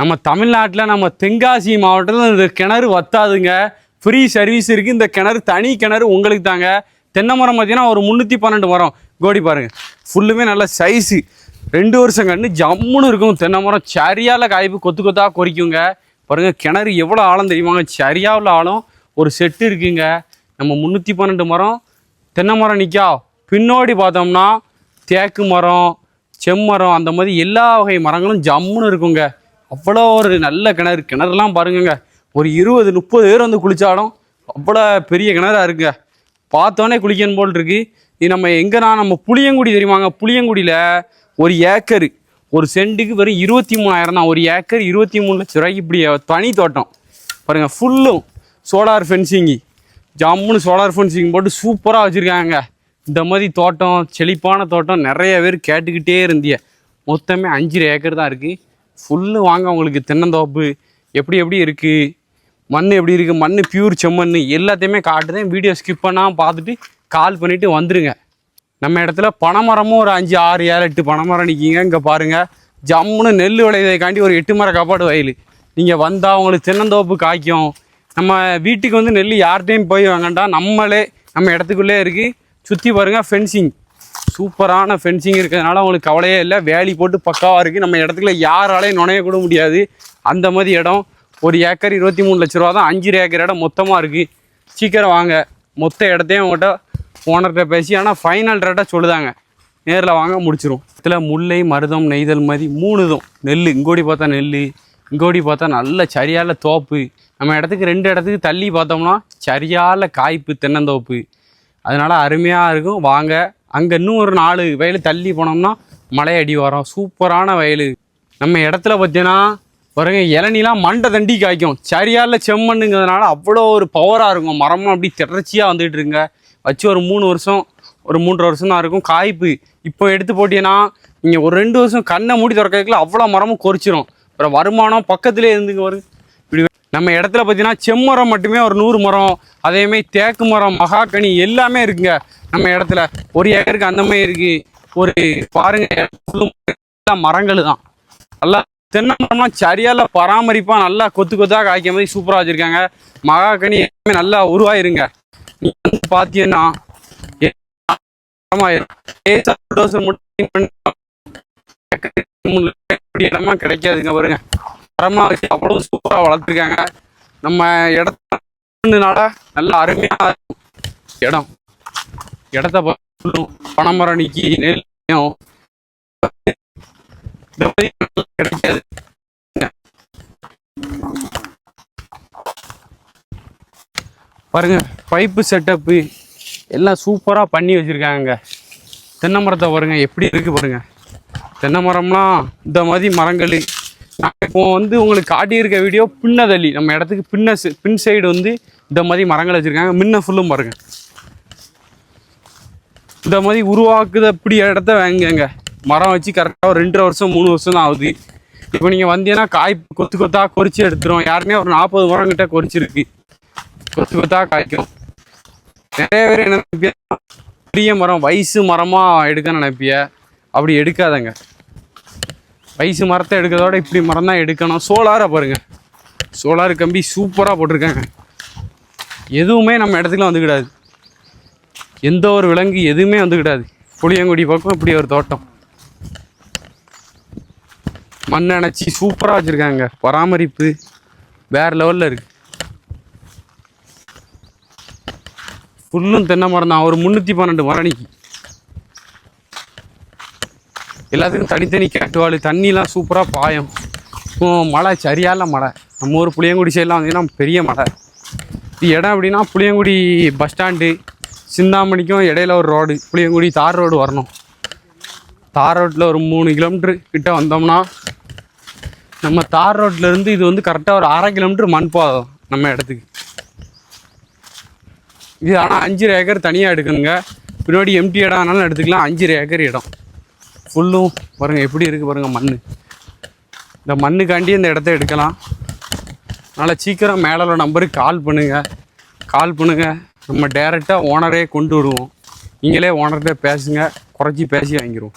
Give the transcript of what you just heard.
நம்ம தமிழ்நாட்டில் நம்ம தென்காசி மாவட்டத்தில் இந்த கிணறு வத்தாதுங்க. ஃப்ரீ சர்வீஸ் இருக்குது இந்த கிணறு தனி கிணறு உங்களுக்கு தாங்க. தென்னை மரம் பார்த்தீங்கன்னா ஒரு முந்நூற்றி பன்னெண்டு மரம். கோடி பாருங்கள் ஃபுல்லுமே நல்ல சைஸு ரெண்டு வருஷம் கண்டு ஜம்முன்னு இருக்கும் தென்னை மரம் சரியால காய்ப்பு கொத்து கொத்தாக கொறிக்குங்க. பாருங்கள் கிணறு எவ்வளோ ஆழம் தெரியுமாங்க? சரியாக உள்ள ஆழம். ஒரு செட்டு இருக்குங்க. நம்ம முந்நூற்றி பன்னெண்டு மரம். தென்னை மரம் நிற்கா பின்னோடி பார்த்தோம்னா தேக்கு மரம் செம்மரம் அந்த மாதிரி எல்லா வகை மரங்களும் ஜம்முன்னு இருக்குங்க. அவ்வளோ ஒரு நல்ல கிணறு. கிணறுலாம் பாருங்கங்க. ஒரு இருபது முப்பது பேர் வந்து குளித்தாலும் அவ்வளோ பெரிய கிணறா இருக்குங்க. பார்த்தோன்னே குளிக்கணும் போல் இருக்கு இது நம்ம எங்கன்னா நம்ம புளியங்குடி தெரியுமாங்க? புளியங்குடியில் ஒரு ஏக்கர். ஒரு சென்ட்டுக்கு வெறும் இருபத்தி மூணாயிரம் தான். ஒரு ஏக்கர் இருபத்தி மூணு லட்ச ரூபாய்க்கு இப்படி தனி தோட்டம். பாருங்கள் ஃபுல்லும் சோலார் ஃபென்சிங்கு ஜம்முன்னு சோலார் ஃபென்சிங் போட்டு சூப்பராக வச்சுருக்காங்க. இந்த மாதிரி தோட்டம் செழிப்பான தோட்டம் நிறைய பேர் கேட்டுக்கிட்டே இருந்திய. மொத்தமே அஞ்சு ஏக்கர் தான் இருக்குது ஃபுல்லு வாங்க உங்களுக்கு தென்னந்தோப்பு எப்படி எப்படி இருக்குது மண் எப்படி இருக்குது மண் பியூர் செம்மண் எல்லாத்தையுமே காட்டுதேன் வீடியோ ஸ்கிப் பண்ணாமல் பார்த்துட்டு கால் பண்ணிவிட்டு வந்துடுங்க நம்ம இடத்துல பனைமரமும் ஒரு அஞ்சு ஆறு ஏழு எட்டு பனைமரம் நிற்கிங்க இங்கே பாருங்கள் ஜம்முன்னு நெல் விளையதைக்காண்டி ஒரு எட்டு மர காப்பாடு வயல். நீங்கள் வந்தால் உங்களுக்கு தென்னந்தோப்பு காய்க்கும். நம்ம வீட்டுக்கு வந்து நெல் யார்கிட்டையும் போய் வாங்கண்டா. நம்மளே நம்ம இடத்துக்குள்ளே இருக்குது சுற்றி பாருங்கள் ஃபென்சிங் சூப்பரான ஃபென்சிங் இருக்கிறதுனால அவங்களுக்கு கவலையே இல்லை. வேலி போட்டு பக்காவாக இருக்குது நம்ம இடத்துல யாராலையும் நுழைய கூட முடியாது. அந்த மாதிரி இடம். ஒரு ஏக்கர் இருபத்தி மூணு லட்ச ரூபா தான். அஞ்சு ஏக்கர் இடம் மொத்தமாக இருக்குது சீக்கிரம் வாங்க. மொத்த இடத்தையும் உங்கள்கிட்ட ஓனர்கிட்ட பேசி ஆனால் ஃபைனல் ரேட்டாக சொல்லுதாங்க. நேரில் வாங்க முடிச்சிரும். இதில் முல்லை மருதம் நெய்தல் மாதிரி மூணு இதும் நெல் இங்கோடி பார்த்தா நெல் இங்கோடி பார்த்தா நல்ல சரியால தோப்பு. நம்ம இடத்துக்கு ரெண்டு இடத்துக்கு தள்ளி பார்த்தோம்னா சரியால காய்ப்பு தென்னந்தோப்பு. அதனால் அருமையாக இருக்கும். வாங்க. அங்கே இன்னும் ஒரு நாலு வயல் தள்ளி போனோம்னா மலை அடி வரும். சூப்பரான வயல். நம்ம இடத்துல பார்த்தீங்கன்னா பாருங்க இளநிலாம் மண்டை தண்டி காய்க்கும். சரியால செம்மண்ணுங்கிறதுனால அவ்வளோ ஒரு பவராக இருக்கும். மரமும் அப்படி திடர்ச்சியாக வந்துகிட்டு இருங்க வச்சு ஒரு மூணு வருஷம் ஒரு மூன்றரை வருஷம் தான் இருக்கும். காய்ப்பு. இப்போ எடுத்து போட்டீங்கன்னா நீங்கள் ஒரு ரெண்டு வருஷம் கண்ணை மூடி திறக்கிறதுக்குள்ள அவ்வளோ மரமும் கொறிச்சிரும். அப்புறம் வருமானம் பக்கத்துலேயே இருந்துங்க வரும் நம்ம இடத்துல பார்த்தீங்கன்னா செம்மரம் மட்டுமே ஒரு நூறு மரம் அதேமாதிரி தேக்கு மரம் மகாக்கனி எல்லாமே இருக்குங்க நம்ம இடத்துல. ஒரு ஏக்கருக்கு அந்த மாதிரி இருக்கு. ஒரு பாருங்க மரங்கள் தான். நல்லா தென்னை மரம்லாம் சரியால பராமரிப்பாக நல்லா கொத்து கொத்தாக காய்க்க மாதிரி சூப்பராக வச்சுருக்காங்க. மகாக்கனி எல்லாமே நல்லா உருவாயிருங்க. நீங்கள் வந்து பார்த்தீங்கன்னா இடமா கிடைக்காதுங்க பாருங்க. மரமா வச்சு அவ்வளோ சூப்பராக வளர்த்துருக்காங்க. நம்ம இடத்துனால நல்ல அருமையாக இருக்கும். இடம். இடத்த பார்த்தும் பனைமரம் நிக்கி நெல் இந்த மாதிரி கிடைக்காது. பாருங்க பைப்பு செட்டப்பு எல்லாம் சூப்பராக பண்ணி வச்சுருக்காங்க. தென்னை மரத்தை பாருங்க எப்படி இருக்கு பாருங்க. தென்னை மரம்லாம் இந்த மாதிரி மரங்கள் இப்போ வந்து உங்களுக்கு காட்டியிருக்க வீடியோ பின்னதள்ளி நம்ம இடத்துக்கு பின்ன பின் சைடு வந்து இந்த மாதிரி மரங்கள் வச்சுருக்காங்க. முன்ன ஃபுல்லும் பாருங்க. இந்த மாதிரி உருவாக்குத இப்படி இடத்த வாங்குங்க. மரம் வச்சு கரெக்டாக ஒரு ரெண்டரை வருஷம் மூணு வருஷம் தான் ஆகுது. இப்போ நீங்கள் வந்தீங்கன்னா காய் கொத்து கொத்தா கொறிச்சு எடுத்துரும் யாருமே ஒரு நாற்பது மரம் கிட்ட கொறிச்சிருக்கு. கொத்து கொத்தா காய்க்கும். நிறைய பேர் என்ன நினைப்பிய பெரிய மரம் வயசு மரமாக எடுக்க நினைப்பிய? அப்படி எடுக்காதங்க. வயசு மரத்தை எடுக்கிறதோட இப்படி மரம் தான் எடுக்கணும். சோலாரை பாருங்கள் சோலார் கம்பி சூப்பராக போட்டிருக்காங்க. எதுவுமே நம்ம இடத்துக்குலாம் வந்துக்கிடாது. எந்த ஒரு விலங்கு எதுவுமே வந்துக்கிடாது. புளியங்குடி பக்கம் இப்படி ஒரு தோட்டம். மண் அணைச்சி சூப்பராக வச்சுருக்காங்க. பராமரிப்பு வேறு லெவலில் இருக்குது ஃபுல்லும் தென்னை மரம் தான் ஒரு முந்நூற்றி பன்னெண்டு மரணிக்கு எல்லாத்துக்கும் தனித்தனி கேட்டுவாள். தண்ணிலாம் சூப்பராக பாயும். மழை சரியான மழை. நம்ம ஊர் புளியங்குடி சைடெலாம் வந்தீங்கன்னா பெரிய மழை. இது இடம் அப்படின்னா புளியங்குடி பஸ் ஸ்டாண்டு சிந்தாமணிக்கும் இடையில ஒரு ரோடு புளியங்குடி தார் ரோடு வரணும். தார் ரோட்டில் ஒரு மூணு கிலோமீட்ரு கிட்ட வந்தோம்னா நம்ம தார் ரோட்லேருந்து இது வந்து கரெக்டாக ஒரு அரை கிலோமீட்ரு மண் போதும் நம்ம இடத்துக்கு. இது ஆனால் அஞ்சு ஏக்கர் தனியாக எடுக்கணுங்க. பின்னாடி எம்டி இடம் ஆனாலும் எடுத்துக்கலாம். அஞ்சு ஏக்கர் இடம். ஃபுல்லும் பாருங்கள் எப்படி இருக்குது பாருங்கள் மண் இந்த மண்ணுக்காண்டி இந்த இடத்த எடுக்கலாம். அதனால் சீக்கிரம் மேலே உள்ள நம்பருக்கு கால் பண்ணுங்கள் கால் பண்ணுங்கள் நம்ம டேரெக்டாக ஓனரே கொண்டு விடுவோம் நீங்களே ஓனர்கிட்ட பேசுங்க. குறைச்சி பேசி வாங்கிடுவோம்